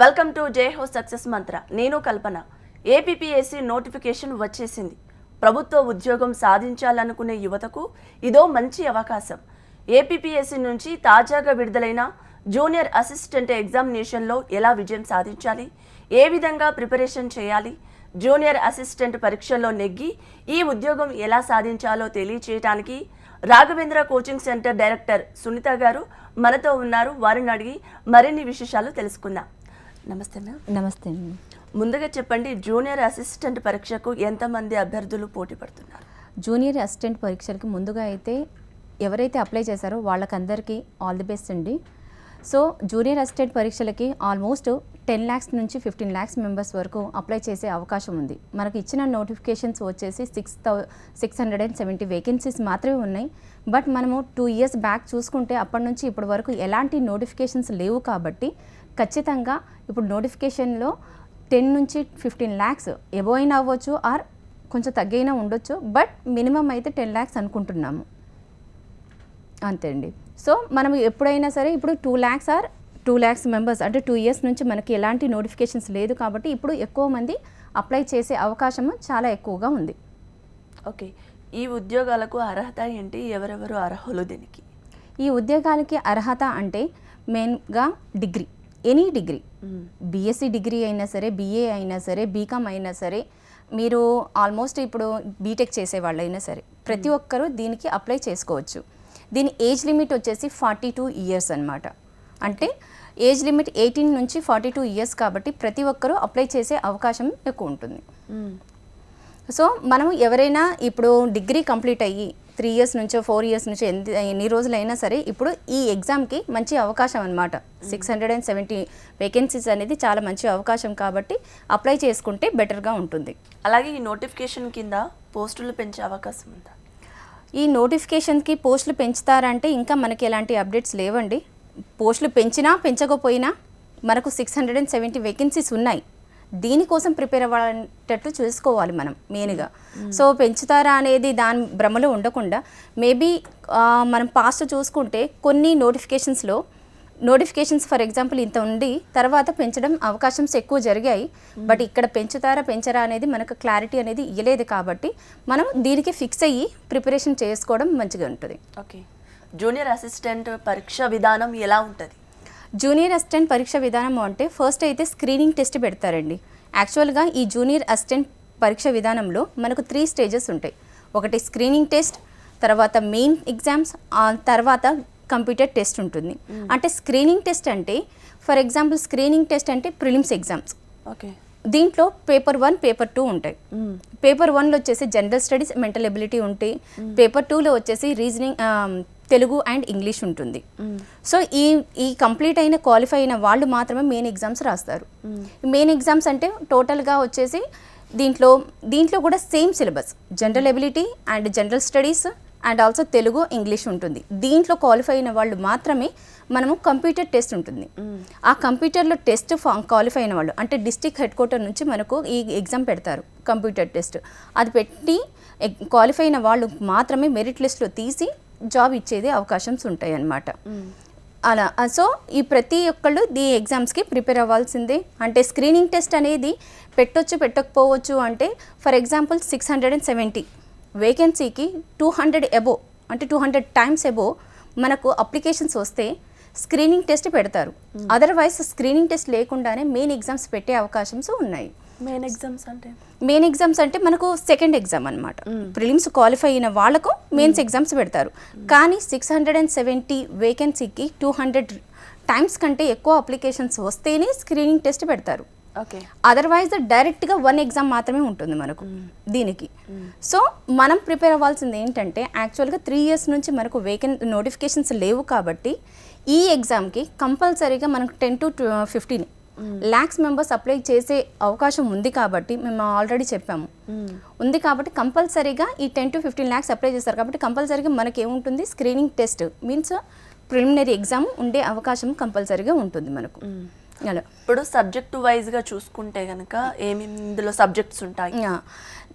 Welcome to జే హో success మంత్ర. నేను కల్పన. APPSC notification వచ్చేసింది. ప్రభుత్వ ఉద్యోగం సాధించాలనుకునే యువతకు ఇదో మంచి అవకాశం. ఏపీపీఎస్సీ నుంచి తాజాగా విడుదలైన జూనియర్ అసిస్టెంట్ ఎగ్జామినేషన్లో ఎలా విజయం సాధించాలి? ఏ విధంగా ప్రిపరేషన్ చేయాలి? జూనియర్ అసిస్టెంట్ పరీక్షల్లో నెగ్గి ఈ ఉద్యోగం ఎలా సాధించాలో తెలియచేయటానికి Raghavendra coaching centre director Sunitha గారు మనతో ఉన్నారు. వారిని అడిగి మరిన్ని విశేషాలు తెలుసుకుందాం. నమస్తే మ్యామ్. నమస్తే అండి ముందుగా చెప్పండి జూనియర్ అసిస్టెంట్ పరీక్షకు ఎంతమంది అభ్యర్థులు పోటీ పడుతున్నారు? జూనియర్ అసిస్టెంట్ పరీక్షలకి ముందుగా అయితే ఎవరైతే అప్లై చేశారో వాళ్ళకందరికీ ఆల్ ది బెస్ట్ అండి. సో జూనియర్ అసిస్టెంట్ పరీక్షలకి ఆల్మోస్ట్ టెన్ ల్యాక్స్ నుంచి ఫిఫ్టీన్ ల్యాక్స్ మెంబర్స్ వరకు అప్లై చేసే అవకాశం ఉంది. మనకు ఇచ్చిన నోటిఫికేషన్స్ వచ్చేసి six thou six hundred and seventy vacancies మాత్రమే ఉన్నాయి. బట్ మనము టూ ఇయర్స్ బ్యాక్ చూసుకుంటే అప్పటి నుంచి ఇప్పటి వరకు ఎలాంటి నోటిఫికేషన్స్ లేవు కాబట్టి ఖచ్చితంగా ఇప్పుడు నోటిఫికేషన్లో టెన్ నుంచి ఫిఫ్టీన్ ల్యాక్స్ ఎబో అయినా అవ్వచ్చు ఆర్ కొంచెం తగ్గైనా ఉండొచ్చు. బట్ మినిమం అయితే టెన్ ల్యాక్స్ అనుకుంటున్నాము. అంతే అండి. సో మనం ఎప్పుడైనా సరే ఇప్పుడు two lakhs or two lakhs members అంటే టూ ఇయర్స్ నుంచి మనకి ఎలాంటి నోటిఫికేషన్స్ లేదు కాబట్టి ఇప్పుడు ఎక్కువ మంది అప్లై చేసే అవకాశం చాలా ఎక్కువగా ఉంది. ఓకే. ఈ ఉద్యోగాలకు అర్హత ఏంటి? ఎవరెవరు అర్హులు దీనికి? ఈ ఉద్యోగాలకి అర్హత అంటే మెయిన్గా degree any degree. BSc degree అయినా సరే బీఏ అయినా సరే బీకామ్ అయినా సరే మీరు ఆల్మోస్ట్ ఇప్పుడు బీటెక్ చేసే వాళ్ళైనా సరే ప్రతి ఒక్కరూ దీనికి అప్లై చేసుకోవచ్చు. దీని ఏజ్ లిమిట్ వచ్చేసి ఫార్టీ టూ ఇయర్స్ అనమాట అంటే ఏజ్ లిమిట్ ఎయిటీన్ నుంచి ఫార్టీ టూ ఇయర్స్ కాబట్టి ప్రతి ఒక్కరూ అప్లై చేసే అవకాశం ఎక్కువ ఉంటుంది. సో మనం ఎవరైనా ఇప్పుడు డిగ్రీ కంప్లీట్ అయ్యి త్రీ ఇయర్స్ నుంచో ఫోర్ ఇయర్స్ నుంచో ఎంత ఎన్ని రోజులైనా సరే ఇప్పుడు ఈ ఎగ్జామ్కి మంచి అవకాశం అనమాట six hundred and seventy vacancies అనేది చాలా మంచి అవకాశం కాబట్టి అప్లై చేసుకుంటే బెటర్గా ఉంటుంది. అలాగే ఈ నోటిఫికేషన్ కింద పోస్టులు పెంచే అవకాశం ఉందా? ఈ నోటిఫికేషన్కి పోస్టులు పెంచుతారంటే ఇంకా మనకి ఎలాంటి అప్డేట్స్ లేవండి. పోస్టులు పెంచినా పెంచకపోయినా మనకు six hundred and seventy vacancies ఉన్నాయి. దీనికోసం ప్రిపేర్ అవ్వాలంటట్టు చూసుకోవాలి మనం మెయిన్గా సో పెంచుతారా అనేది దాని భ్రమలో ఉండకుండా మేబీ మనం పాస్ట్ చూసుకుంటే కొన్ని నోటిఫికేషన్స్లో నోటిఫికేషన్స్ ఫర్ ఎగ్జాంపుల్ ఇంత ఉండి తర్వాత పెంచడం అవకాశంస్ ఎక్కువ జరిగాయి. బట్ ఇక్కడ పెంచుతారా పెంచరా అనేది మనకు క్లారిటీ అనేది ఇవ్వలేదు కాబట్టి మనం దీనికి ఫిక్స్ అయ్యి ప్రిపరేషన్ చేసుకోవడం మంచిగా ఉంటుంది. ఓకే జూనియర్ అసిస్టెంట్ పరీక్ష విధానం ఎలా ఉంటుంది? జూనియర్ అసిస్టెంట్ పరీక్ష విధానం అంటే ఫస్ట్ అయితే స్క్రీనింగ్ టెస్ట్ పెడతారండి. యాక్చువల్గా ఈ జూనియర్ అసిస్టెంట్ పరీక్ష విధానంలో మనకు త్రీ స్టేజెస్ ఉంటాయి. ఒకటి స్క్రీనింగ్ టెస్ట్ తర్వాత మెయిన్ ఎగ్జామ్స్ ఆ తర్వాత కంప్యూటర్ టెస్ట్ ఉంటుంది. అంటే స్క్రీనింగ్ టెస్ట్ అంటే ఫర్ ఎగ్జాంపుల్ స్క్రీనింగ్ టెస్ట్ అంటే ప్రిలిమ్స్ ఎగ్జామ్స్. ఓకే. దీంట్లో పేపర్ వన్ పేపర్ టూ ఉంటాయి. పేపర్ వన్లో వచ్చేసి జనరల్ స్టడీస్ మెంటల్ ఎబిలిటీ ఉంటాయి పేపర్ టూలో వచ్చేసి రీజనింగ్ తెలుగు అండ్ ఇంగ్లీష్ ఉంటుంది. సో ఈ ఈ కంప్లీట్ అయిన క్వాలిఫై అయిన వాళ్ళు మాత్రమే మెయిన్ ఎగ్జామ్స్ రాస్తారు. మెయిన్ ఎగ్జామ్స్ అంటే టోటల్గా వచ్చేసి దీంట్లో దీంట్లో కూడా same syllabus general ability and general studies and also Telugu English ఉంటుంది. దీంట్లో క్వాలిఫై అయిన వాళ్ళు మాత్రమే మనము కంప్యూటర్ టెస్ట్ ఉంటుంది. ఆ కంప్యూటర్లో టెస్ట్ క్వాలిఫై అయిన వాళ్ళు అంటే డిస్టిక్ హెడ్ క్వార్టర్ నుంచి మనకు ఈ ఎగ్జామ్ పెడతారు కంప్యూటర్ టెస్ట్. అది పెట్టి క్వాలిఫై అయిన వాళ్ళు మాత్రమే మెరిట్ లిస్ట్లో తీసి జాబ్ ఇచ్చేది అవకాశంస్ ఉంటాయి అన్నమాట అలా సో ఈ ప్రతి ఒక్కళ్ళు ఈ ఎగ్జామ్స్కి ప్రిపేర్ అవ్వాల్సిందే. అంటే స్క్రీనింగ్ టెస్ట్ అనేది పెట్టొచ్చు పెట్టకపోవచ్చు అంటే for example six hundred and seventy వేకెన్సీకి two hundred above అంటే టూ హండ్రెడ్ టైమ్స్ ఎబో మనకు అప్లికేషన్స్ వస్తే స్క్రీనింగ్ టెస్ట్ పెడతారు. అదర్వైజ్ స్క్రీనింగ్ టెస్ట్ లేకుండానే మెయిన్ ఎగ్జామ్స్ పెట్టే అవకాశంస్ ఉన్నాయి. మెయిన్ ఎగ్జామ్స్ అంటే? మెయిన్ ఎగ్జామ్స్ అంటే మనకు సెకండ్ ఎగ్జామ్ అనమాట ప్రిలిమ్స్ క్వాలిఫై అయిన వాళ్ళకు మెయిన్స్ ఎగ్జామ్స్ పెడతారు. కానీ సిక్స్ హండ్రెడ్ అండ్ సెవెంటీ వేకెన్సీకి టూ హండ్రెడ్ టైమ్స్ కంటే ఎక్కువ అప్లికేషన్స్ వస్తేనే స్క్రీనింగ్ టెస్ట్ పెడతారు. ఓకే. అదర్వైజ్ డైరెక్ట్గా వన్ ఎగ్జామ్ మాత్రమే ఉంటుంది మనకు దీనికి. సో మనం ప్రిపేర్ అవ్వాల్సింది ఏంటంటే యాక్చువల్గా త్రీ ఇయర్స్ నుంచి మనకు వేకెన్ నోటిఫికేషన్స్ లేవు కాబట్టి ఈ ఎగ్జామ్కి కంపల్సరీగా మనకు ten to fifteen lakhs members apply చేసే అవకాశం ఉంది కాబట్టి మేము ఆల్రెడీ చెప్పాము. ఉంది కాబట్టి కంపల్సరీగా ఈ ten to fifteen lakhs apply చేస్తారు కాబట్టి కంపల్సరీగా మనకి ఏముంటుంది screening test means preliminary exam ఉండే అవకాశం కంపల్సరీగా ఉంటుంది మనకు. అలా ఇప్పుడు సబ్జెక్టు వైజ్గా చూసుకుంటే కనుక ఏమి ఇందులో సబ్జెక్ట్స్ ఉంటాయి.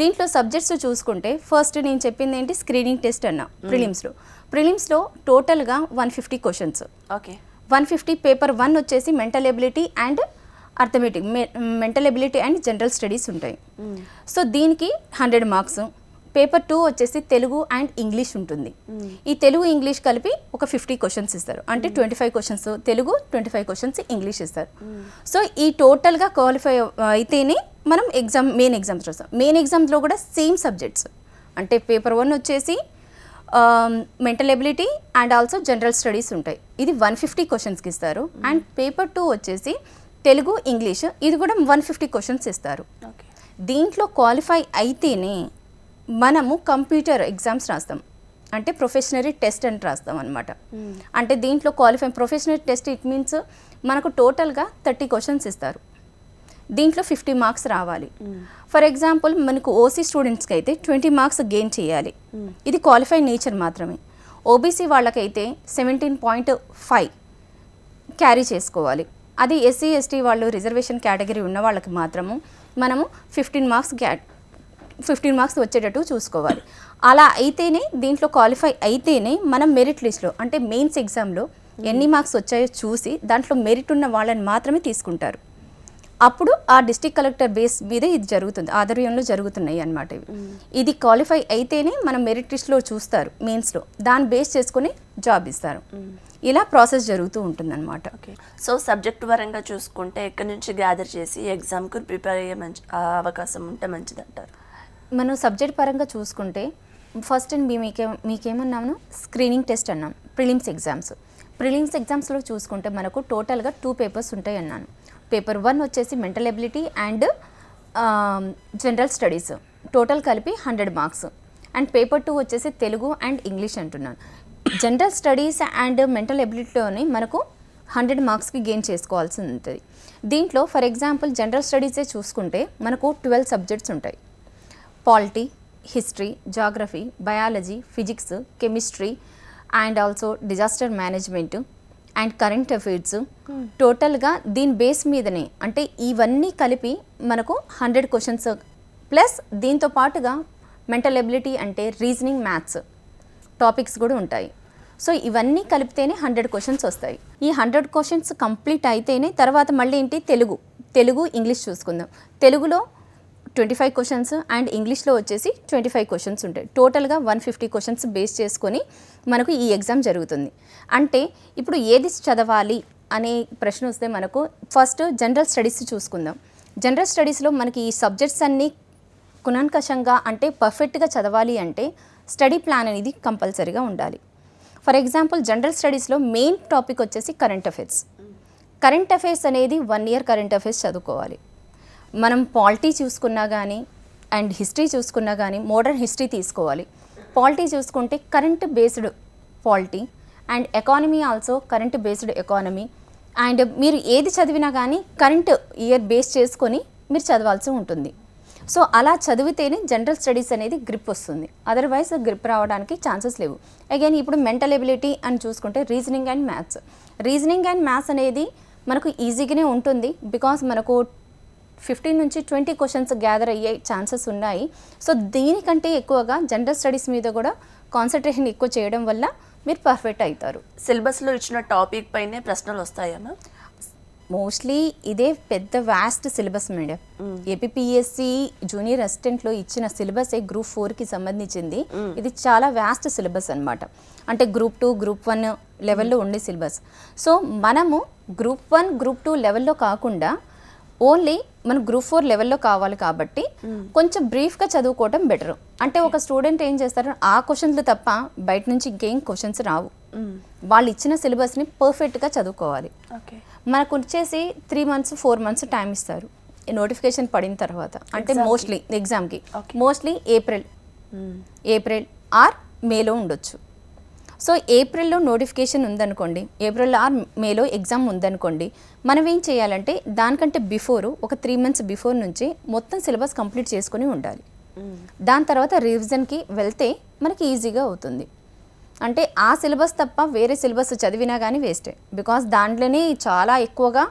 దీంట్లో సబ్జెక్ట్స్ చూసుకుంటే ఫస్ట్ నేను చెప్పింది ఏంటి? స్క్రీనింగ్ టెస్ట్ అన్న ప్రిలిమ్స్లో ప్రిలిమ్స్లో టోటల్గా one fifty questions okay one fifty paper one వచ్చేసి mental ability and arithmetic mental ability and general studies ఉంటాయి. సో దీనికి హండ్రెడ్ మార్క్స్ పేపర్ టూ వచ్చేసి తెలుగు అండ్ ఇంగ్లీష్ ఉంటుంది. ఈ తెలుగు ఇంగ్లీష్ కలిపి ఒక ఫిఫ్టీ క్వశ్చన్స్ ఇస్తారు. అంటే twenty five questions Telugu twenty five questions English ఇస్తారు. సో ఈ టోటల్గా క్వాలిఫై అయితేనే మనం ఎగ్జామ్ మెయిన్ ఎగ్జామ్స్ రాస్తాం. మెయిన్ ఎగ్జామ్స్లో కూడా సేమ్ సబ్జెక్ట్స్. అంటే పేపర్ వన్ వచ్చేసి mental ability and also general studies ఉంటాయి. ఇది వన్ ఫిఫ్టీ క్వశ్చన్స్కి ఇస్తారు. అండ్ పేపర్ టూ వచ్చేసి తెలుగు ఇంగ్లీష్ ఇది కూడా వన్ ఫిఫ్టీ క్వశ్చన్స్ ఇస్తారు. దీంట్లో క్వాలిఫై అయితేనే మనము కంప్యూటర్ ఎగ్జామ్స్ రాస్తాం. అంటే ప్రొఫెషనరీ టెస్ట్ అని రాస్తాం అనమాట అంటే దీంట్లో qualify probationary test it means మనకు టోటల్గా థర్టీ క్వశ్చన్స్ ఇస్తారు. దీంట్లో ఫిఫ్టీ మార్క్స్ రావాలి. ఫర్ ఎగ్జాంపుల్ మనకు ఓసీ స్టూడెంట్స్కి అయితే ట్వంటీ మార్క్స్ గెయిన్ చేయాలి. ఇది క్వాలిఫై నేచర్ మాత్రమే. ఓబీసీ వాళ్ళకైతే సెవెంటీన్ పాయింట్ ఫైవ్ క్యారీ చేసుకోవాలి. అది ఎస్సీ ఎస్టీ వాళ్ళు రిజర్వేషన్ కేటగిరీ ఉన్న వాళ్ళకి మాత్రము మనము ఫిఫ్టీన్ మార్క్స్ క్యా ఫిఫ్టీన్ మార్క్స్ వచ్చేటట్టు చూసుకోవాలి. అలా అయితేనే దీంట్లో క్వాలిఫై అయితేనే మనం మెరిట్ లిస్ట్లో అంటే మెయిన్స్ ఎగ్జామ్లో ఎన్ని మార్క్స్ వచ్చాయో చూసి దాంట్లో మెరిట్ ఉన్న వాళ్ళని మాత్రమే తీసుకుంటారు. అప్పుడు ఆ డిస్టిక్ కలెక్టర్ బేస్ మీద ఇది జరుగుతుంది ఆధ్వర్యంలో జరుగుతున్నాయి అన్నమాట ఇవి. ఇది క్వాలిఫై అయితేనే మనం మెరిట్ లిస్ట్లో చూస్తారు మెయిన్స్లో. దాన్ని బేస్ చేసుకొని జాబ్ ఇస్తారు. ఇలా ప్రాసెస్ జరుగుతూ ఉంటుందన్నమాట. ఓకే. సో సబ్జెక్ట్ పరంగా చూసుకుంటే ఎక్కడి నుంచి గ్యాదర్ చేసి ఎగ్జామ్కి ప్రిపేర్ అయ్యే మంచి అవకాశం ఉంటే మంచిది అంటారు మనం సబ్జెక్ట్ పరంగా చూసుకుంటే ఫస్ట్ మీ మీకే మీకేమన్నాము? స్క్రీనింగ్ టెస్ట్ అన్నాం ప్రిలిమ్స్ ఎగ్జామ్స్. ప్రిలిమ్స్ ఎగ్జామ్స్లో చూసుకుంటే మనకు టోటల్గా టూ పేపర్స్ ఉంటాయి అన్నాను పేపర్ వన్ వచ్చేసి mental ability and general studies. Total కలిపి hundred marks. And paper two వచ్చేసి తెలుగు అండ్ ఇంగ్లీష్ అంటున్నాను. జనరల్ స్టడీస్ అండ్ మెంటల్ ఎబిలిటీలోని మనకు హండ్రెడ్ మార్క్స్కి గెయిన్ చేసుకోవాల్సి ఉంటుంది దీంట్లో ఫర్ ఎగ్జాంపుల్ జనరల్ స్టడీసే చూసుకుంటే మనకు ట్వెల్వ్ సబ్జెక్ట్స్ ఉంటాయి. Polity history geography biology physics chemistry and also disaster management and current affairs టోటల్గా దీని బేస్ మీదనే అంటే ఇవన్నీ కలిపి మనకు హండ్రెడ్ క్వశ్చన్స్ ప్లస్ దీంతో పాటుగా మెంటల్ ఎబిలిటీ అంటే రీజనింగ్ మ్యాథ్స్ టాపిక్స్ కూడా ఉంటాయి. సో ఇవన్నీ కలిపితేనే హండ్రెడ్ క్వశ్చన్స్ వస్తాయి. ఈ హండ్రెడ్ క్వశ్చన్స్ కంప్లీట్ అయితేనే తర్వాత మళ్ళీ ఏంటి? తెలుగు. తెలుగు ఇంగ్లీష్ చూసుకుందాం. తెలుగులో ట్వంటీ ఫైవ్ క్వశ్చన్స్ అండ్ ఇంగ్లీష్లో వచ్చేసి ట్వంటీ ఫైవ్ క్వశ్చన్స్ ఉంటాయి టోటల్గా వన్ ఫిఫ్టీ క్వశ్చన్స్ బేస్ చేసుకొని మనకు ఈ ఎగ్జామ్ జరుగుతుంది. అంటే ఇప్పుడు ఏది చదవాలి అనే ప్రశ్న వస్తే మనకు ఫస్ట్ జనరల్ స్టడీస్ చూసుకుందాం. జనరల్ స్టడీస్లో మనకి ఈ సబ్జెక్ట్స్ అన్నీ కునాన్కషంగా అంటే పర్ఫెక్ట్గా చదవాలి అంటే స్టడీ ప్లాన్ అనేది కంపల్సరీగా ఉండాలి. ఫర్ ఎగ్జాంపుల్ జనరల్ స్టడీస్లో మెయిన్ టాపిక్ వచ్చేసి కరెంట్ అఫైర్స్ కరెంట్ అఫైర్స్ అనేది వన్ ఇయర్ కరెంట్ అఫైర్స్ చదువుకోవాలి. మనం పాలిటీ చూసుకున్నా కానీ అండ్ హిస్టరీ చూసుకున్నా కానీ మోడర్న్ హిస్టరీ తీసుకోవాలి. పాలిటీ చూసుకుంటే current based polity and economy also current based economy and మీరు ఏది చదివినా కానీ కరెంట్ ఇయర్ బేస్ చేసుకొని మీరు చదవాల్సి ఉంటుంది. సో అలా చదివితేనే జనరల్ స్టడీస్ అనేది గ్రిప్ వస్తుంది. అదర్వైజ్ గ్రిప్ రావడానికి ఛాన్సెస్ లేవు. అగైన్ ఇప్పుడు మెంటల్ ఎబిలిటీ అని చూసుకుంటే reasoning and maths. Reasoning and maths అనేది మనకు ఈజీగానే ఉంటుంది బికాస్ మనకు ఫిఫ్టీన్ నుంచి ట్వంటీ క్వశ్చన్స్ గ్యాదర్ అయ్యే ఛాన్సెస్ ఉన్నాయి. సో దీనికంటే ఎక్కువగా జనరల్ స్టడీస్ మీద కూడా కాన్సన్ట్రేషన్ ఎక్కువ చేయడం వల్ల మీరు పర్ఫెక్ట్ అవుతారు. సిలబస్లో ఇచ్చిన టాపిక్ పైనే ప్రశ్నలు వస్తాయా మ్యామ్? మోస్ట్లీ ఇదే పెద్ద vast syllabus madam. APSC junior అసిస్టెంట్లో ఇచ్చిన సిలబస్ గ్రూప్ ఫోర్కి సంబంధించింది. ఇది చాలా వాస్ట్ సిలబస్ అన్నమాట. అంటే గ్రూప్ టూ గ్రూప్ వన్ లెవెల్లో ఉండే సిలబస్ సో మనము గ్రూప్ వన్ గ్రూప్ టూ లెవెల్లో కాకుండా ఓన్లీ మన గ్రూప్ ఫోర్ లెవెల్లో కావాలి కాబట్టి కొంచెం బ్రీఫ్గా చదువుకోవటం బెటర్. అంటే ఒక స్టూడెంట్ ఏం చేస్తారు ఆ క్వశ్చన్లు తప్ప బయట నుంచి ఇంకేం క్వశ్చన్స్ రావు. వాళ్ళు ఇచ్చిన సిలబస్ని పర్ఫెక్ట్గా చదువుకోవాలి. మనకు వచ్చేసి three months four months time ఇస్తారు. ఈ నోటిఫికేషన్ పడిన తర్వాత. అంటే. మోస్ట్లీ ఎగ్జామ్కి. Mostly April. ఏప్రిల్ ఆర్ మేలో ఉండొచ్చు. సో ఏప్రిల్లో నోటిఫికేషన్ ఉందనుకోండి ఏప్రిల్ ఆర్ మేలో ఎగ్జామ్ ఉందనుకోండి మనం ఏం చేయాలంటే దానికంటే బిఫోర్ ఒక త్రీ మంత్స్ బిఫోర్ నుంచి మొత్తం సిలబస్ కంప్లీట్ చేసుకొని ఉండాలి. దాని తర్వాత రివిజన్కి వెళ్తే మనకి ఈజీగా అవుతుంది. అంటే ఆ సిలబస్ తప్ప వేరే సిలబస్ చదివినా కానీ వేస్టే. బికాస్ దాంట్లోనే చాలా ఎక్కువగా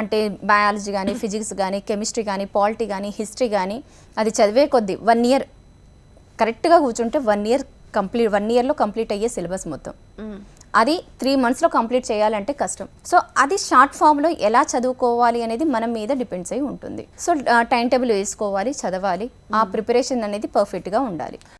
అంటే బయాలజీ కానీ ఫిజిక్స్ కానీ కెమిస్ట్రీ కానీ పాలిటీ కానీ హిస్టరీ కానీ అది చదివే కొద్దీ వన్ ఇయర్ కరెక్ట్గా కూర్చుంటే వన్ ఇయర్ కంప్లీట్ వన్ ఇయర్లో కంప్లీట్ అయ్యే సిలబస్ మొత్తం. అది త్రీ మంత్స్లో కంప్లీట్ చేయాలంటే కష్టం. సో అది షార్ట్ ఫామ్లో ఎలా చదువుకోవాలి అనేది మన మీద డిపెండ్స్ అయి ఉంటుంది. సో టైం టేబుల్ వేసుకోవాలి చదవాలి. ఆ ప్రిపరేషన్ అనేది పర్ఫెక్ట్గా ఉండాలి.